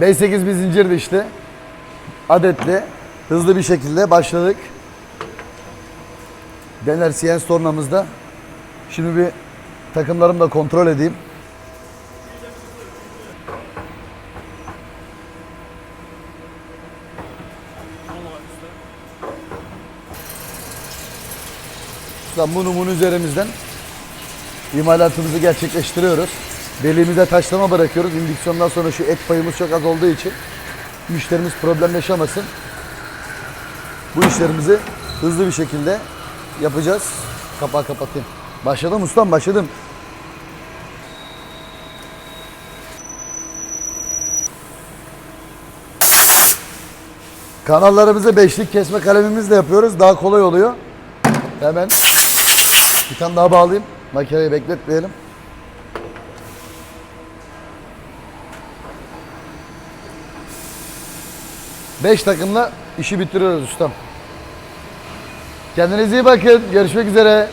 B8 bir zincir dişli. Adetli. Hızlı bir şekilde başladık. Dener Science tornamızda. Şimdi bir takımlarımı da kontrol edeyim. Ustam bunu bunun üzerimizden imalatımızı gerçekleştiriyoruz. Deliğimize taşlama bırakıyoruz. İndüksiyondan sonra şu et payımız çok az olduğu için müşterimiz problem yaşamasın. Bu işlerimizi hızlı bir şekilde yapacağız. Kapağı kapatayım. Başladım ustam başladım. Kanallarımızı beşlik kesme kalemimizle yapıyoruz. Daha kolay oluyor. Hemen bir tane daha bağlayayım. Makineyi bekletmeyelim. Beş takımla işi bitiriyoruz ustam. Kendinize iyi bakın. Görüşmek üzere.